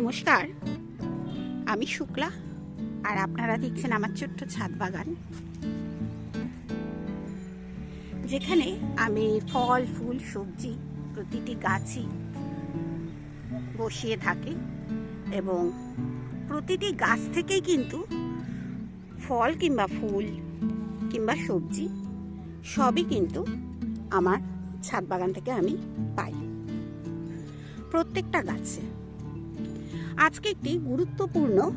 নমস্কার। আমি শুক্লা, আর আপনারা দেখছেন আমার ছোট্ট ছাদ বাগান। যেখানে আমি ফল, ফুল, সবজি প্রতিটি গাছই বসিয়ে থাকি এবং প্রতিটি গাছ থেকেই কিন্তু ফল কিংবা ফুল কিংবা সবজি সবই কিন্তু আমার ছাদ বাগান থেকে আমি পাই। প্রত্যেকটা গাছে আজকে একটি গুরুত্বপূর্ণ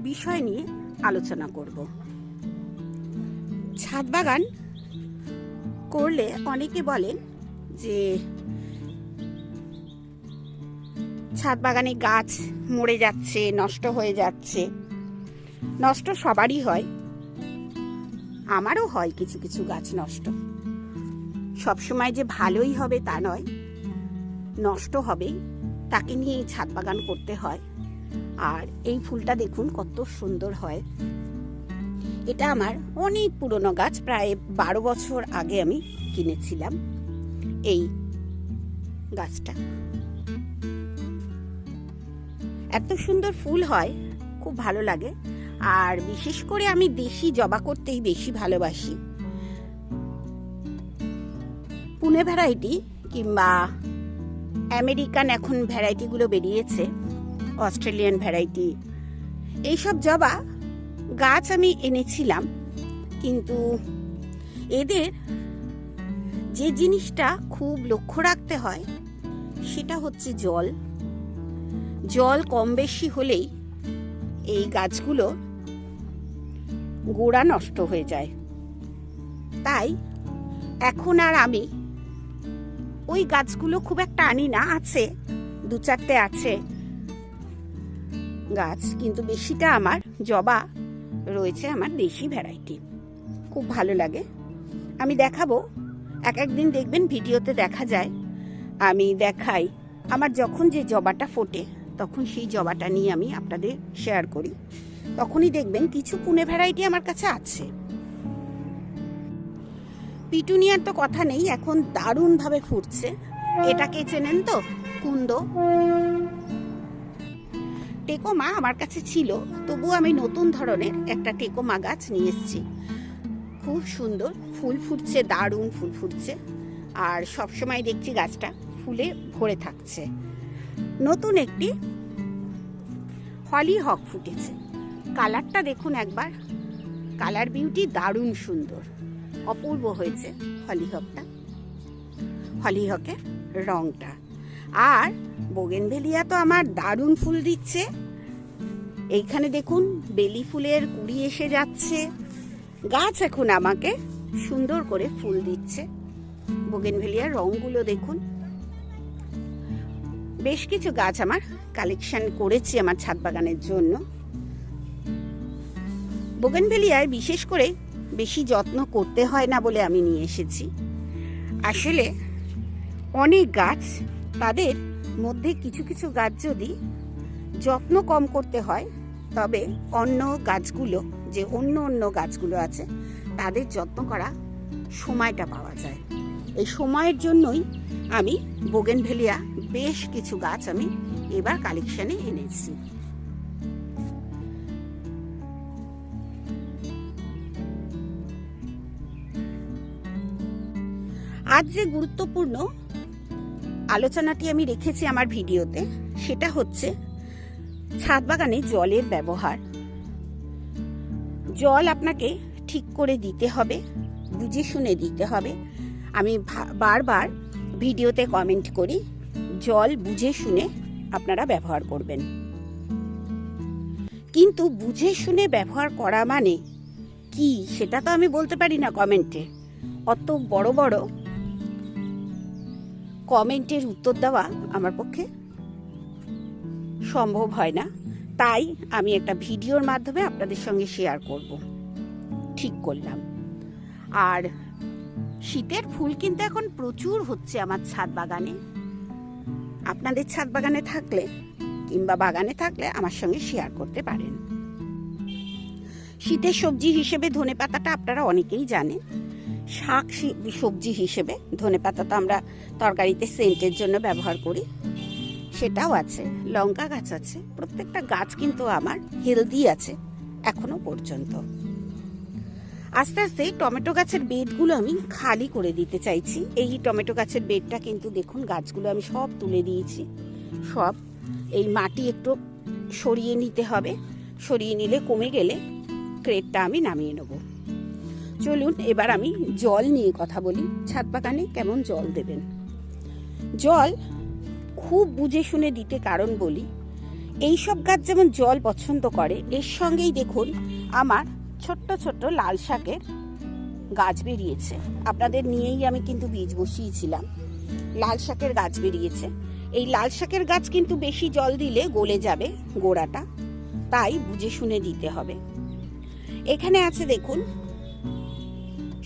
বিষয় নিয়ে আলোচনা করব। ছাদ বাগান করলে অনেকে বলেন যে ছাদ বাগানে গাছ মরে যাচ্ছে, নষ্ট হয়ে যাচ্ছে। নষ্ট সবারই হয়। আমারও হয় কিছু কিছু গাছ নষ্ট। সবসময় যে ভালোই হবে তা নয়, নষ্ট হবে তাকে নিয়ে ছাদ বাগান করতে হয়। আর এই ফুলটা দেখুন কত সুন্দর হয়। এটা আমার অনেক পুরনো গাছ, প্রায় বারো বছর আগে আমি কিনেছিলাম এই গাছটা। এত সুন্দর ফুল হয়, খুব ভালো লাগে। আর বিশেষ করে আমি দেশি জবা করতেই বেশি ভালোবাসি। পুনে ভ্যারাইটি কিংবা আমেরিকান এখন ভ্যারাইটিগুলো বেরিয়েছে, অস্ট্রেলিয়ান ভ্যারাইটি। এইসব জবা গাছ আমি এনেছিলাম, কিন্তু এদের যে জিনিসটা খুব লক্ষ্য রাখতে হয়, সেটা হচ্ছে জল। জল কম বেশি হলেই এই গাছগুলো গোড়া নষ্ট হয়ে যায়। তাই এখন আর আমি ওই গাছগুলো খুব একটা আনি না, আছে, দু চারটে আছে গাছ, কিন্তু বেশিটা আমার, জবা, রয়েছে আমার দেশি ভ্যারাইটি খুব ভালো লাগে। আমি দেখাবো, এক একদিন দেখবেন, ভিডিওতে দেখা যায়। আমি দেখাই, আমার যখন যে জবাটা ফোটে, তখন সেই জবাটা নিয়ে আমি আপনাদের শেয়ার করি। তখনই দেখবেন কিছু পুনে ভ্যারাইটি আমার কাছে আছে। পিটুনিয়ার তো কথা নেই, এখন দারুণভাবে ফুটছে এটাকে চেনেন তো? কুন্দ। টেকোমা আমার কাছে ছিল তবু আমি নতুন ধরনের একটা টেকোমা গাছ নিয়ে এসেছি। খুব সুন্দর, ফুল ফুটছে, দারুণ ফুল ফুটছে। আর সবসময় দেখছি গাছটা ফুলে ভরে থাকছে। নতুন একটি হলি হক ফুটেছে। কালারটা দেখুন একবার। কালার বিউটি দারুণ সুন্দর। অপূর্ব হয়েছে হলিহকটা হলিহকের রংটা। আর বোগেনভেলিয়া তো আমার দারুণ ফুল দিচ্ছে। এইখানে দেখুন, বেলি ফুলের কুড়ি এসে যাচ্ছে। গাছ এখন আমাকে সুন্দর করে ফুল দিচ্ছে। বোগেনভেলিয়ার রংগুলো দেখুন। বেশ কিছু গাছ আমার কালেকশন করেছি আমার ছাদ বাগানের জন্য। বোগেনভেলিয়ায় বিশেষ করে বেশি যত্ন করতে হয় না বলে আমি নিয়ে এসেছি। আসলে অনেক গাছ তাদের মধ্যে কিছু কিছু গাছ যদি যত্ন কম করতে হয়, তবে অন্য গাছগুলো, যে অন্য অন্য গাছগুলো আছে, তাদের যত্ন করা সময়টা পাওয়া যায়। এই সময়ের জন্যই আমি বোগেনভেলিয়া বেশ কিছু গাছ আমি এবার কালেকশানে এনেছি। আজ যে গুরুত্বপূর্ণ আলোচনাটি আমি রেখেছি আমার ভিডিওতে, সেটা হচ্ছে ছাদ বাগানে জলের ব্যবহার। জল আপনাকে ঠিক করে দিতে হবে, বুঝে শুনে দিতে হবে। আমি বারবার ভিডিওতে কমেন্ট করি, জল বুঝে শুনে আপনারা ব্যবহার করবেন। কিন্তু বুঝে শুনে ব্যবহার করা মানে কি, সেটা তো আমি বলতে পারি না কমেন্টে। অত বড় বড় কমেন্টের উত্তর দেওয়া আমার পক্ষে সম্ভব হয় না। তাই আমি একটা ভিডিওর মাধ্যমে আপনাদের সঙ্গে শেয়ার করব। ঠিক করলাম। আর শীতের ফুল কিন্তু এখন প্রচুর হচ্ছে আমার ছাদ বাগানে। আপনাদের ছাদ বাগানে থাকলে কিংবা বাগানে থাকলে আমার সঙ্গে শেয়ার করতে পারেন। শীতের সবজি হিসেবে ধনে পাতাটা আপনারা অনেকেই জানেন। শাক সবজি হিসেবে ধনে পাতা তো আমরা তরকারিতে সেন্টের জন্য ব্যবহার করি। সেটাও আছে, লঙ্কা গাছ আছে, প্রত্যেকটা গাছ কিন্তু আমার হেলদি আছে এখনও পর্যন্ত। আস্তে আস্তে টমেটো গাছের বেডগুলো আমি খালি করে দিতে চাইছি। এই টমেটো গাছের বেডটা কিন্তু দেখুন, গাছগুলো আমি সব তুলে দিয়েছি। সব এই মাটি একটু সরিয়ে নিতে হবে। সরিয়ে নিলে কমে গেলে ক্রেটটা আমি নামিয়ে নেব। চলুন, এবার আমি জল নিয়ে কথা বলি। ছাদ বাগানে কেমন জল দেবেন? জল খুব বুঝে শুনে দিতে কারণ বলি এই সব গাছ যেমন জল পছন্দ করে, এর সঙ্গেই দেখুন আমার ছোট্ট ছোট্ট লাল শাকের গাছ বেরিয়েছে। আপনাদের নিয়েই আমি কিন্তু বীজ বসিয়েছিলাম। লাল শাকের গাছ বেরিয়েছে। এই লাল শাকের গাছ কিন্তু বেশি জল দিলে গলে যাবে গোড়াটা, তাই বুঝে শুনে দিতে হবে। এখানে আছে দেখুন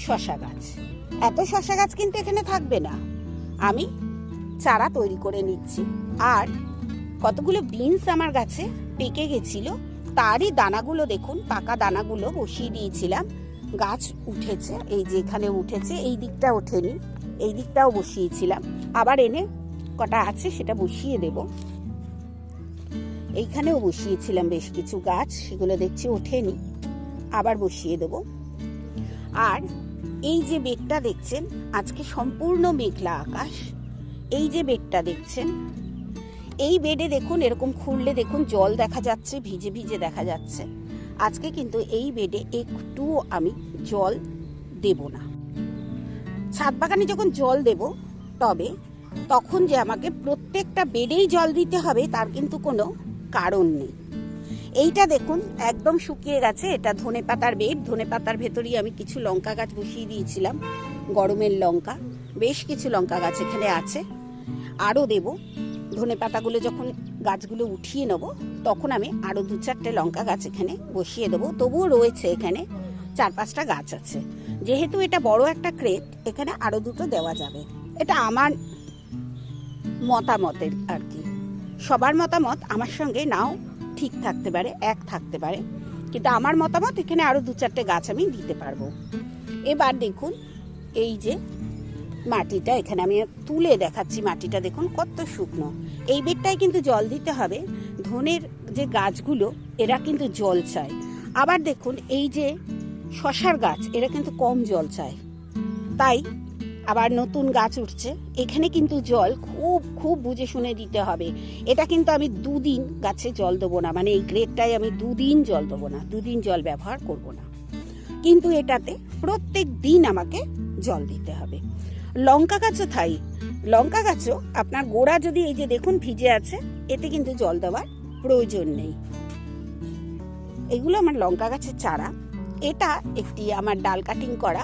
শশা গাছ। এত শশা গাছ কিন্তু এখানে থাকবে না। আমি চারা তৈরি করে নিচ্ছি। আর কতগুলো বিনস আমার গাছে পেকে গেছিল, তারই দানাগুলো দেখুন, পাকা দানাগুলো বসিয়ে দিয়েছিলাম। গাছ উঠেছে, এই যে এখানে উঠেছে, এই দিকটা ওঠেনি, এই দিকটাও বসিয়েছিলাম। আবার এনে কটা আছে সেটা বসিয়ে দেব। এইখানেও বসিয়েছিলাম বেশ কিছু গাছ, সেগুলো দেখছি ওঠেনি। আবার বসিয়ে দেব। আর এই যে বেগটা দেখছেন, আজকে সম্পূর্ণ মেঘলা আকাশ। এই যে বেডটা দেখছেন, এই বেডে দেখুন, এরকম খুললে দেখুন জল দেখা যাচ্ছে, ভিজে ভিজে দেখা যাচ্ছে। আজকে কিন্তু এই বেডে একটুও আমি জল দেব না। ছাদ বাগানে যখন জল দেব, তবে তখন যে আমাকে প্রত্যেকটা বেডেই জল দিতে হবে, তার কিন্তু কোনো কারণ নেই। এইটা দেখুন, একদম শুকিয়ে গেছে। এটা ধনে পাতার বেড। ধনে পাতার ভেতরেই আমি কিছু লঙ্কা গাছ বসিয়ে দিয়েছিলাম। গরমের লঙ্কা। বেশ কিছু লঙ্কা গাছ এখানে আছে। আরও দেব। ধনে পাতাগুলো যখন গাছগুলো উঠিয়ে নেব, তখন আমি আরও দু চারটে লঙ্কা গাছ এখানে বসিয়ে দেবো। তবুও রয়েছে এখানে চার পাঁচটা গাছ আছে। যেহেতু এটা বড় একটা ক্রেট, এখানে আরও দুটো দেওয়া যাবে। এটা আমার মতামতের আর কি। সবার মতামত আমার সঙ্গে নাও। ঠিক থাকতে পারে, এক থাকতে পারে। কিন্তু আমার মতামত এখানে আরও দু চারটে গাছ আমি দিতে পারব। এবার দেখুন, এই যে মাটিটা, এখানে আমি তুলে দেখাচ্ছি মাটিটা। দেখুন কত শুকনো। এই বেডটায় কিন্তু জল দিতে হবে। ধনের যে গাছগুলো, এরা কিন্তু জল চায়। আবার দেখুন, এই যে শশার গাছ, এরা কিন্তু কম জল চায়। তাই আবার নতুন গাছ উঠছে। এখানে কিন্তু জল খুব খুব বুঝে শুনে দিতে হবে। এটা কিন্তু আমি দুদিন গাছে জল দেবো না। মানে এই গ্রেডটায় আমি দুদিন জল দেবো না। দুদিন জল ব্যবহার করব না। কিন্তু এটাতে প্রত্যেক দিন আমাকে জল দিতে হবে। লঙ্কা গাছও থাই লঙ্কা গাছও আপনার গোড়া যদি এই যে দেখুন ভিজে আছে, এতে কিন্তু জল দেওয়ার প্রয়োজন নেই। এগুলো আমার লঙ্কা গাছের চারা। এটা একটি আমার ডাল কাটিং করা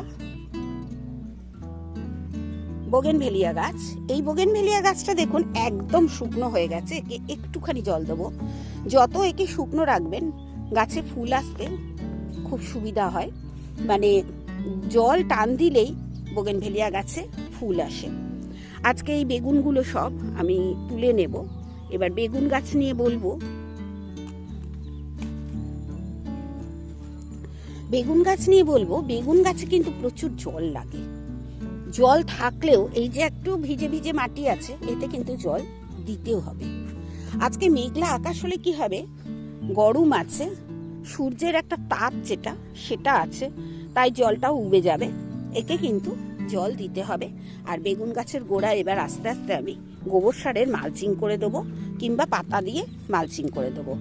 বোগেনভেলিয়া গাছ। এই বোগেনভেলিয়া গাছটা দেখুন একদম শুকনো হয়ে গেছে। একে একটুখানি জল দেবো। যত একে শুকনো রাখবেন, গাছে ফুল আসতে খুব সুবিধা হয়। মানে জল টান দিলেই বোগেনভেলিয়া গাছে ফুল আসে। আজকে এই বেগুনগুলো সব আমি তুলে নেব। এবার বেগুন গাছ নিয়ে বলব। বেগুন গাছ নিয়ে বলব, বেগুন গাছে কিন্তু প্রচুর জল লাগে। জল থাকলেও এই যে একটু ভিজে ভিজে মাটি আছে, এতে কিন্তু জল দিতেও হবে। আজকে মেঘলা আকাশ হলে কি হবে? গরম আছে, সূর্যের একটা তাপ যেটা, সেটা আছে, তাই জলটাও উবে যাবে। একে কিন্তু জল দিতে হবে। আর বেগুন গাছের গোড়া এবার আস্তে আস্তে আমি গোবর সারের মালচিং করে দেবো, কিংবা পাতা দিয়ে মালচিং করে দেবো।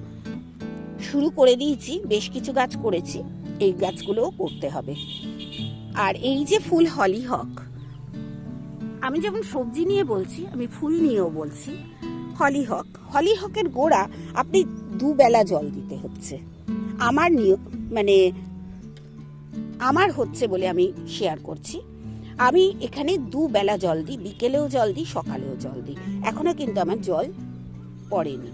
শুরু করে দিয়েছি, বেশ কিছু গাছ করেছি, এই গাছগুলোও করতে হবে। আর এই যে ফুল হলিহক আমি যেমন সবজি নিয়ে বলছি, আমি ফুল নিয়েও বলছি হলিহক হলিহকের গোড়া আপনি দুবেলা জল দিতে হচ্ছে। আমার নিয়ে মানে আমার হচ্ছে বলে আমি শেয়ার করছি। আমি এখানে দুবেলা জল দিই, বিকেলেও জল দিই, সকালেও জল দিই। এখনও কিন্তু আমার জল পড়েনি।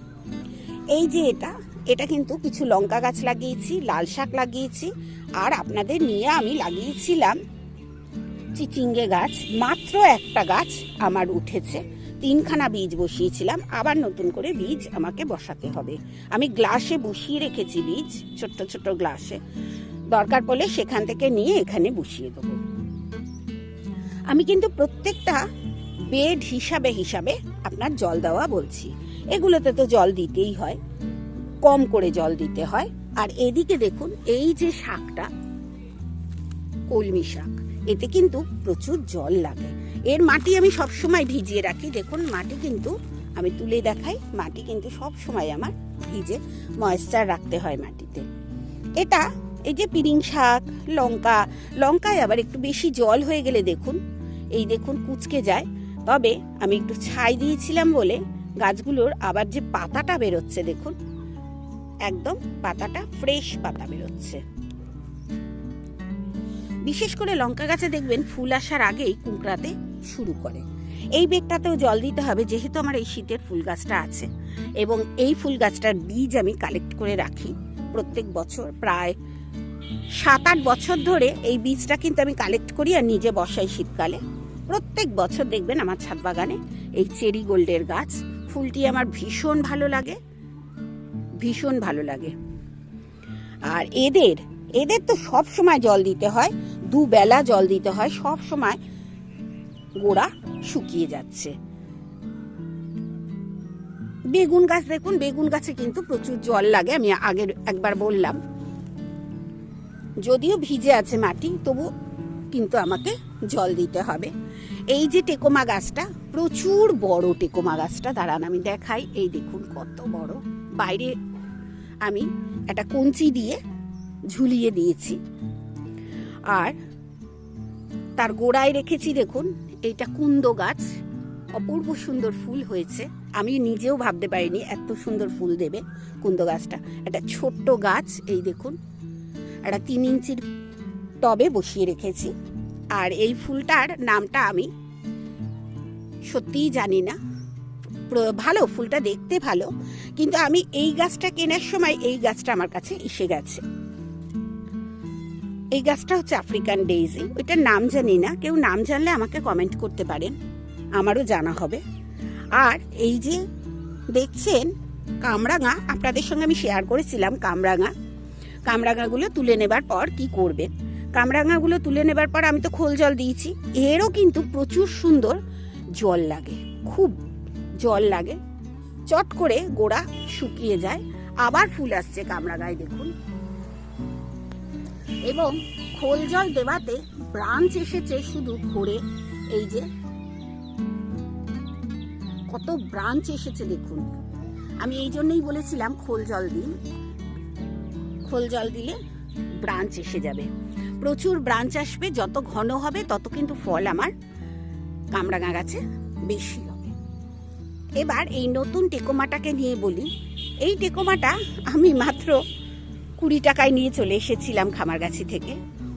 এই যে এটা এটা কিন্তু কিছু লঙ্কা গাছ লাগিয়েছি, লাল শাক লাগিয়েছি, আর আপনাদের নিয়ে আমি লাগিয়েছিলাম চিচিঙ্গে গাছ, মাত্র একটা গাছ আমার উঠেছে। তিনখানা বীজ বসিয়েছিলাম, আবার নতুন করে বীজ আমাকে বসাতে হবে। আমি গ্লাসে বসিয়ে রেখেছি বীজ, ছোট্ট ছোট্ট গ্লাসে। দরকার পড়লে সেখান থেকে নিয়ে এখানে বসিয়ে দেবো। আমি কিন্তু প্রত্যেকটা বেড হিসাবে হিসাবে আপনার জল দেওয়া বলছি। এগুলোতে তো জল দিতেই হয়, কম করে জল দিতে হয়। আর এদিকে দেখুন, এই যে শাকটা, কলমি শাক। এতে কিন্তু প্রচুর জল লাগে। এর মাটি আমি সব সময় ভিজিয়ে রাখি। দেখুন, মাটি কিন্তু আমি তুলে দেখাই। মাটি কিন্তু সব সময় আমার ভিজে ময়েশ্চার রাখতে হয় মাটিতে। এটা এই যে পিরিং শাক, লঙ্কা, লঙ্কায় আবার একটু বেশি জল হয়ে গেলে দেখুন, এই দেখুন কুচকে যায়। তবে আমি একটু ছাই দিয়েছিলাম বলে গাছগুলোর আবার যে পাতাটা বেরোচ্ছে দেখুন, একদম পাতাটা ফ্রেশ পাতা বেরোচ্ছে। বিশেষ করে লঙ্কা গাছে দেখবেন ফুল আসার আগেই কুঁকড়াতে শুরু করে। এই বেগটাতেও জল দিতে হবে, যেহেতু আমার এই শীতের ফুল গাছটা আছে। এবং এই ফুল গাছটার বীজ আমি কালেক্ট করে রাখি প্রত্যেক বছর। প্রায় সাত আট বছর ধরে এই বীজটা কিন্তু আমি কালেক্ট করি আর নিজে বসাই শীতকালে। প্রত্যেক বছর দেখবেন আমার ছাদ বাগানে এই চেরি গোল্ডের গাছ। ফুলটি আমার ভীষণ ভালো লাগে, ভীষণ ভালো লাগে। আর এদের এদের তো সব সময় জল দিতে হয়, দুবেলা জল দিতে হয়, সব সময় গোড়া শুকিয়ে যাচ্ছে। বেগুন গাছ দেখুন, বেগুন গাছে কিন্তু প্রচুর জল লাগে, আমি আগের একবার বললাম। যদিও ভিজে আছে মাটি, তবু কিন্তু আমাকে জল দিতে হবে। এই যে টেকোমা গাছটা, প্রচুর বড় টেকোমা গাছটা, দাঁড়ান আমি দেখাই, এই দেখুন কত বড়। বাইরে আমি একটা কঞ্চি দিয়ে ঝুলিয়ে দিয়েছি আর তার গোড়ায় রেখেছি, দেখুন, এইটা কুন্দ গাছ। অপূর্ব সুন্দর ফুল হয়েছে। আমি নিজেও ভাবতে পারিনি এত সুন্দর ফুল দেবে কুন্দ গাছটা। একটা ছোট্ট গাছ, এই দেখুন। একটা তিন ইঞ্চির টবে বসিয়ে রেখেছি। আর এই ফুলটার নামটা আমি সত্যিই জানি না। ভালো, ফুলটা দেখতে ভালো। কিন্তু আমি এই গাছটা কেনার সময় এই গাছটা আমার কাছে এসে গেছে। এই গাছটা হচ্ছে আফ্রিকান ডেইজি ওইটার নাম জানি না, কেউ নাম জানলে আমাকে কমেন্ট করতে পারেন। আমারও জানা হবে। আর এই যে দেখছেন কামরাঙা, আপনাদের সঙ্গে আমি শেয়ার করেছিলাম কামরাঙা। কামরাঙাগুলো তুলে নেবার পর কি করবেন? কামরাঙাগুলো তুলে নেবার পর আমি তো খোল জল দিয়েছি। এরও কিন্তু প্রচুর সুন্দর জল লাগে। খুব জল লাগে। চট করে গোড়া শুকিয়ে যায়। আবার ফুল আসছে কামরাঙায়, দেখুন। এবং খোল জল দেওয়াতে ব্রাঞ্চ এসেছে শুধু ভরে। এই যে, কত ব্রাঞ্চ এসেছে দেখুন। আমি এই জন্যই বলেছিলাম খোল জল দিন। খোল জল দিলে ব্রাঞ্চ এসে যাবে। প্রচুর ব্রাঞ্চ আসবে, যত ঘন হবে, তত কিন্তু ফল আমার কামরাঙা গাছে বেশি হবে। এবার এই নতুন টেকোমাটাকে নিয়ে বলি। এই টেকোমাটা আমি মাত্র কুড়ি টাকায় নিয়ে চলে এসেছিলাম খামারগাছি থেকে।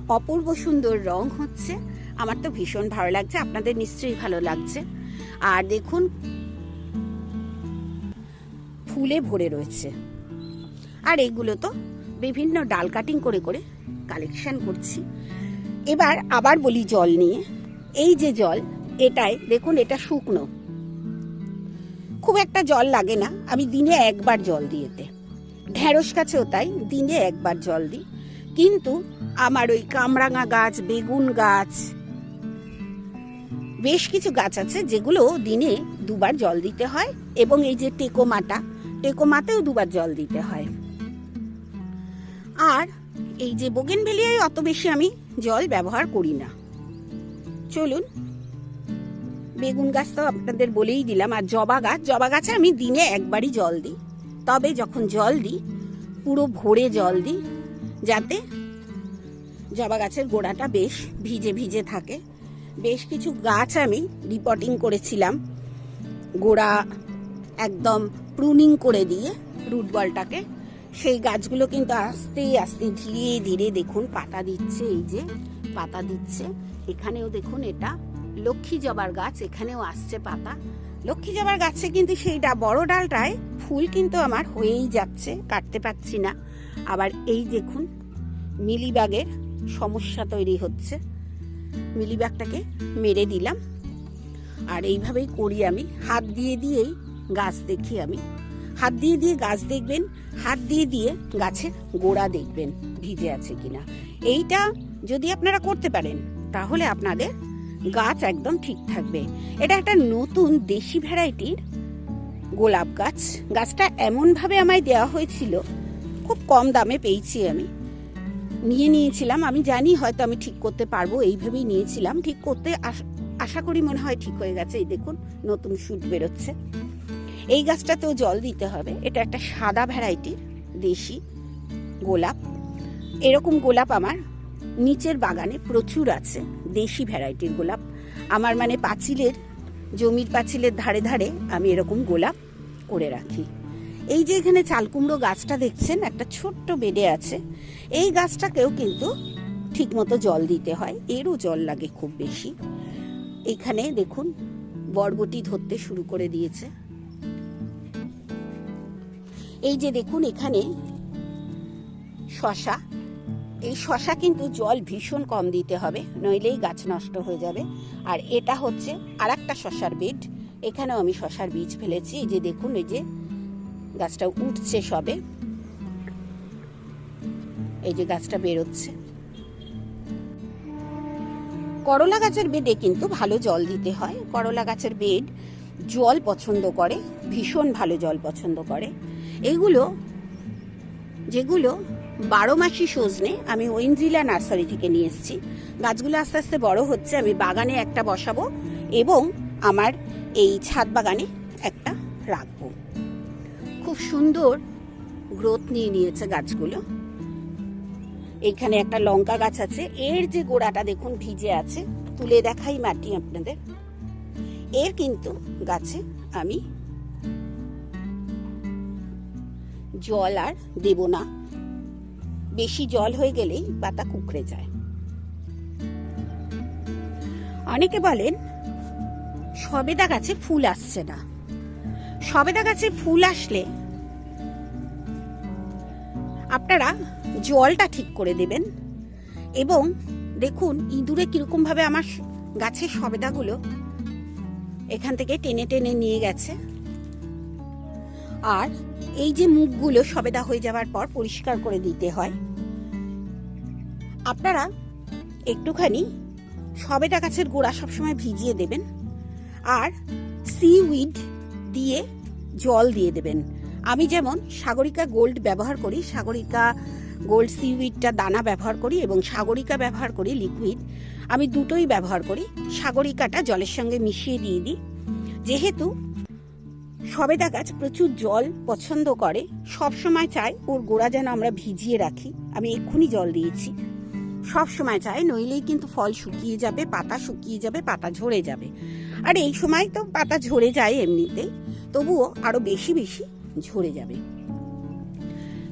অপূর্ব সুন্দর রং হচ্ছে। আমার তো ভীষণ ভালো লাগছে, আপনাদের নিশ্চয়ই ভালো লাগছে। আর দেখুন, ফুলে ভরে রয়েছে। আর এগুলো তো বিভিন্ন ডাল কাটিং করে করে কালেকশন করছি। এবার আবার বলি জল নিয়ে। এই যে জল, এটাই, দেখুন, এটা শুকনো। খুব একটা জল লাগে না। আমি দিনে একবার জল দিয়েতে। ঢেঁড়স গাছেও তাই, দিনে একবার জল দিই। কিন্তু আমার ওই কামরাঙা গাছ, বেগুন গাছ, বেশ কিছু গাছ আছে যেগুলো দিনে দুবার জল দিতে হয় এবং এই যে টেকোমাটা টেকোমাতেও দুবার জল দিতে হয়। আর এই যে বোগেনভেলিয়ায় অত বেশি আমি জল ব্যবহার করি না। চলুন, বেগুন গাছ তো আপনাদের বলেই দিলাম, আর জবা গাছ, জবা গাছে আমি দিনে একবারই জল দিই। তবে যখন জল দিই, পুরো ভরে জল দিই, যাতে জবা গাছের গোড়াটা বেশ ভিজে ভিজে থাকে। বেশ কিছু গাছ আমি রিপোর্টিং করেছিলাম। গোড়া একদম প্রুনিং করে দিয়ে রুট বলটাকে সেই গাছগুলো কিন্তু আস্তে আস্তে ধীরে ধীরে দেখুন, পাতা দিচ্ছে, এই যে পাতা দিচ্ছে। এখানেও দেখুন এটা লক্ষ্মী জবার গাছ, এখানেও আসছে পাতা। লক্ষ্মী জবার গাছে কিন্তু সেইটা বড় ডালটায় ফুল কিন্তু আমার হয়েই যাচ্ছে, কাটতে পারছি না। আবার এই দেখুন মিলিবাগের সমস্যা তৈরি হচ্ছে। মিলিবাগটাকে মেরে দিলাম। আর এইভাবেই করি আমি। হাত দিয়ে দিয়েই গাছ দেখি আমি। হাত দিয়ে দিয়ে গাছ দেখবেন, হাত দিয়ে দিয়ে গাছের গোড়া দেখবেন ভিজে আছে কিনা। এইটা যদি আপনারা করতে পারেন, তাহলে আপনাদের গাছ একদম ঠিক থাকবে। এটা একটা নতুন দেশি ভ্যারাইটির গোলাপ গাছ। গাছটা এমনভাবে আমায় দেওয়া হয়েছিল, খুব কম দামে পেয়েছি আমি। নিয়ে নিয়েছিলাম, আমি জানি হয়তো আমি ঠিক করতে পারব, এইভাবেই নিয়েছিলাম। ঠিক করতে আশ- করি মনে হয় ঠিক হয়ে গেছে। এই দেখুন, নতুন শুট বেরোচ্ছে। এই গাছটাতেও জল দিতে হবে। এটা একটা সাদা ভ্যারাইটির দেশি গোলাপ। এরকম গোলাপ আমার নিচের বাগানে প্রচুর আছে। দেশি ভ্যারাইটির গোলাপ। আমার মানে পাঁচিলের, জমির পাঁচিলের ধারে ধারে আমি এরকম গোলাপ করে রাখি। এই যে এখানে চালকুমড়ো গাছটা দেখছেন, একটা ছোট্ট বেডে আছে। এই গাছটাকেও কিন্তু ঠিকমতো জল দিতে হয়, এরও জল লাগে খুব বেশি। এখানে দেখুন, বরবটি ধরতে শুরু করে দিয়েছে। এই যে দেখুন, এখানে শশা এই শশা কিন্তু জল ভীষণ কম দিতে হবে, নইলেই গাছ নষ্ট হয়ে যাবে। আর এটা হচ্ছে আর একটা শশার বেড এখানেও আমি শশার বীজ ফেলেছি যে দেখুন, এই যে গাছটা উঠছে সবে। এই যে গাছটা বেরোচ্ছে। করলা গাছের বেডে কিন্তু ভালো জল দিতে হয়। করলা গাছের বেড জল পছন্দ করে, ভীষণ ভালো জল পছন্দ করে। এগুলো, যেগুলো বারো মাসি সজনে আমি ঐন্দ্রিলা নার্সারি থেকে নিয়ে এসেছি। গাছগুলো আস্তে আস্তে বড় হচ্ছে, আমি বাগানে একটা বসাবো এবং আমার এই ছাদ বাগানে একটা রাখব। খুব সুন্দর গ্রোথ নিয়ে নিয়েছে গাছগুলো। এখানে একটা লঙ্কা গাছ আছে, এর যে গোড়াটা দেখুন ভিজে আছে, তুলে দেখাই মাটি আপনাদের। এর কিন্তু গাছে আমি জল আর দেব না। বেশি জল হয়ে গেলেই পাতা কুকড়ে যায়। অনেকে বলেন, সবেদা গাছে ফুল আসছে না। সবেদা গাছে ফুল আসলে আপনারা জলটা ঠিক করে দেবেন এবং দেখুন ইঁদুরে কীরকম ভাবে আমার গাছের সবেদাগুলো এখান থেকে টেনে টেনে নিয়ে গেছে। আর এই যে মুখগুলো সবেদা হয়ে যাওয়ার পর পরিষ্কার করে দিতে হয়। আপনারা একটুখানি সবেদা গাছের গোড়া সবসময় ভিজিয়ে দেবেন আর সিউইড দিয়ে জল দিয়ে দেবেন। আমি যেমন সাগরিকা গোল্ড ব্যবহার করি, সাগরিকা গোল্ড সিউইডটা দানা ব্যবহার করি এবং সাগরিকা ব্যবহার করি লিকুইড, আমি দুটোই ব্যবহার করি। সাগরিকাটা জলের সঙ্গে মিশিয়ে দিয়ে দিই। যেহেতু সবেদা গাছ প্রচুর জল পছন্দ করে। সব সময় চাই ওর গোড়া যেন আমরা ভিজিয়ে রাখি। আমি এক্ষুনি জল দিয়েছি। সব সময় চায় নইলেই কিন্তু ফল শুকিয়ে যাবে, পাতা শুকিয়ে যাবে, পাতা ঝরে যাবে। আর এই সময় তো পাতা ঝরে যায় এমনিতেই, তবুও আরও বেশি বেশি ঝরে যাবে।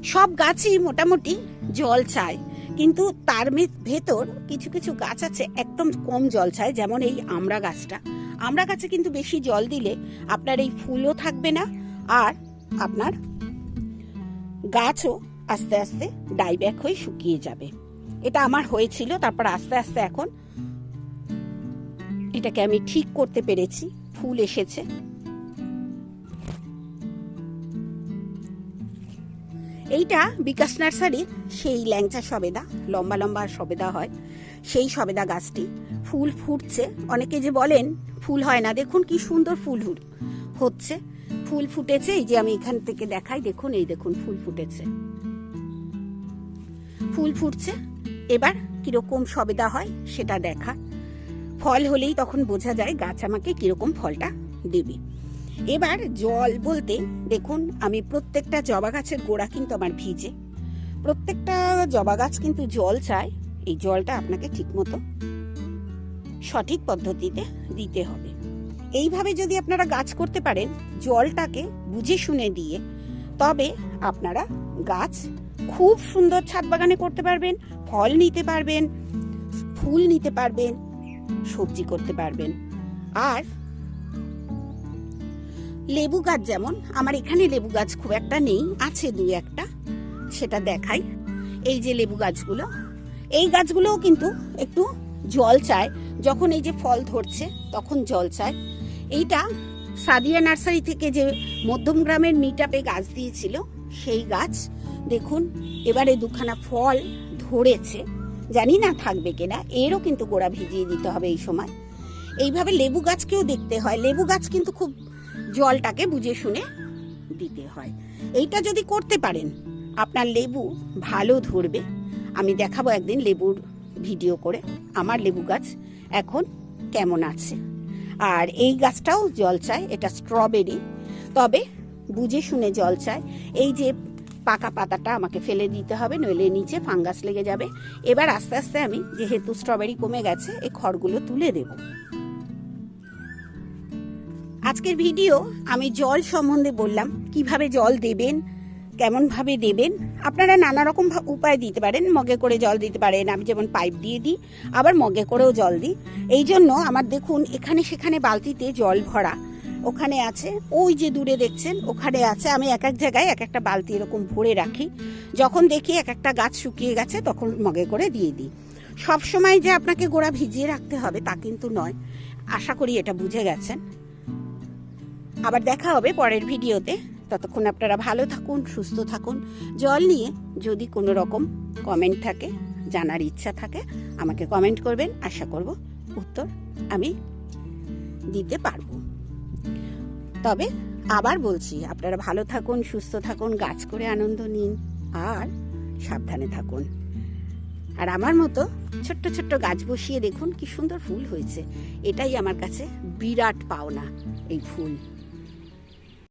সব গাছই মোটামুটি জল চায়, কিন্তু তার ভেতর কিছু কিছু গাছ আছে একদম কম জল চায়, যেমন এই আমড়া গাছটা। আমড়া গাছে কিন্তু বেশি জল দিলে আপনার এই ফুলও থাকবে না আর আপনার গাছও আস্তে আস্তে ডাইব্যাক হয়ে শুকিয়ে যাবে। এটা আমার হয়েছিল, তারপর আস্তে আস্তে এখন এটাকে আমি ঠিক করতে পেরেছি, ফুল এসেছে। এইটা বিকাশ নার্সারির সেই ল্যাংচা সবেদা, লম্বা লম্বা সবেদা হয়, সেই সবেদা গাছটি। ফুল ফুটছে। অনেকে যে বলেন, ফুল হয় না। দেখুন কি সুন্দর ফুল হচ্ছে। ফুল ফুটেছে, এই যে আমি এখান থেকে দেখাই, দেখুন, এই দেখুন, ফুল ফুটেছে। ফুল ফুটছে। এবার কীরকম সবেদা হয় সেটা দেখা। ফল হলেই তখন বোঝা যায় গাছ আমাকে কীরকম ফলটা দেবে। এবার জল বলতে, দেখুন, আমি প্রত্যেকটা জবা গাছের গোড়া কিন্তু আমার ভিজে। প্রত্যেকটা জবা গাছ কিন্তু জল চায়। এই জলটা আপনাকে ঠিকমতো সঠিক পদ্ধতিতে দিতে হবে। এইভাবে যদি আপনারা গাছ করতে পারেন, জলটাকে বুঝে শুনে দিয়ে, তবে আপনারা গাছ খুব সুন্দর ছাদ বাগানে করতে পারবেন, ফল নিতে পারবেন, ফুল নিতে পারবেন, সবজি করতে পারবেন। আর লেবু গাছ যেমন, আমার এখানে লেবু গাছ খুব একটা নেই, আছে দু একটা, সেটা দেখাই। এই যে লেবু গাছগুলো, এই গাছগুলোও কিন্তু একটু জল চায় যখন এই যে ফল ধরছে, তখন জল চায়। এইটা সাদিয়া নার্সারি থেকে যে মধ্যম গ্রামের মিটাপে গাছ দিয়েছিল, সেই গাছ, দেখুন, এবারে দুখানা ফল ধরেছে। জানি না থাকবে কিনা, এরও কিন্তু গোড়া ভিজিয়ে দিতে হবে এই সময়। এইভাবে লেবু গাছকেও দেখতে হয়। লেবু গাছ কিন্তু খুব জলটাকে বুঝে শুনে দিতে হয়। এইটা যদি করতে পারেন, আপনার লেবু ভালো ধরবে। আমি দেখাবো একদিন লেবুর ভিডিও করে আমার লেবু গাছ এখন কেমন আছে। আর এই গাছটাও জল চায়, এটা স্ট্রবেরি। তবে বুঝে শুনে জল চায়, এই যে পাকা পাতাটা আমাকে ফেলে দিতে হবে, নইলে নিচে ফাঙ্গাস লেগে যাবে। এবার আস্তে আস্তে আমি, যেহেতু স্ট্রবেরি কমে গেছে এই খড়গুলো তুলে দেব। আজকের ভিডিও আমি জল সম্বন্ধে বললাম, কীভাবে জল দেবেন কেমনভাবে দেবেন আপনারা নানা রকম উপায় দিতে পারেন। মগে করে জল দিতে পারেন। আমি যেমন পাইপ দিয়ে দিই, আবার মগে করেও জল দিই। এই জন্য আমার দেখুন, এখানে সেখানে বালতিতে জল ভরা। ওখানে আছে, ওই যে দূরে দেখছেন, ওখানে আছে। আমি এক এক জায়গায় এক একটা বালতি এরকম ভরে রাখি। যখন দেখি এক একটা গাছ শুকিয়ে গেছে, তখন মগে করে দিয়ে দিই। সব সময় যে আপনাকে গোড়া ভিজিয়ে রাখতে হবে, তা কিন্তু নয়। আশা করি এটা বুঝে গেছেন। আবার দেখা হবে পরের ভিডিওতে। ততক্ষণ আপনারা ভালো থাকুন, সুস্থ থাকুন। জল নিয়ে যদি কোনো রকম কমেন্ট থাকে, জানার ইচ্ছা থাকে, আমাকে কমেন্ট করবেন। আশা করব উত্তর আমি দিতে পারব। তবে আবার বলছি, আপনারা ভালো থাকুন, সুস্থ থাকুন, গাছ করে আনন্দ নিন, আর সাবধানে থাকুন। আর আমার মতো ছোট্ট ছোট্ট গাছ বসিয়ে দেখুন, কি সুন্দর ফুল হয়েছে। এটাই আমার কাছে বিরাট পাওনা, এই ফুল।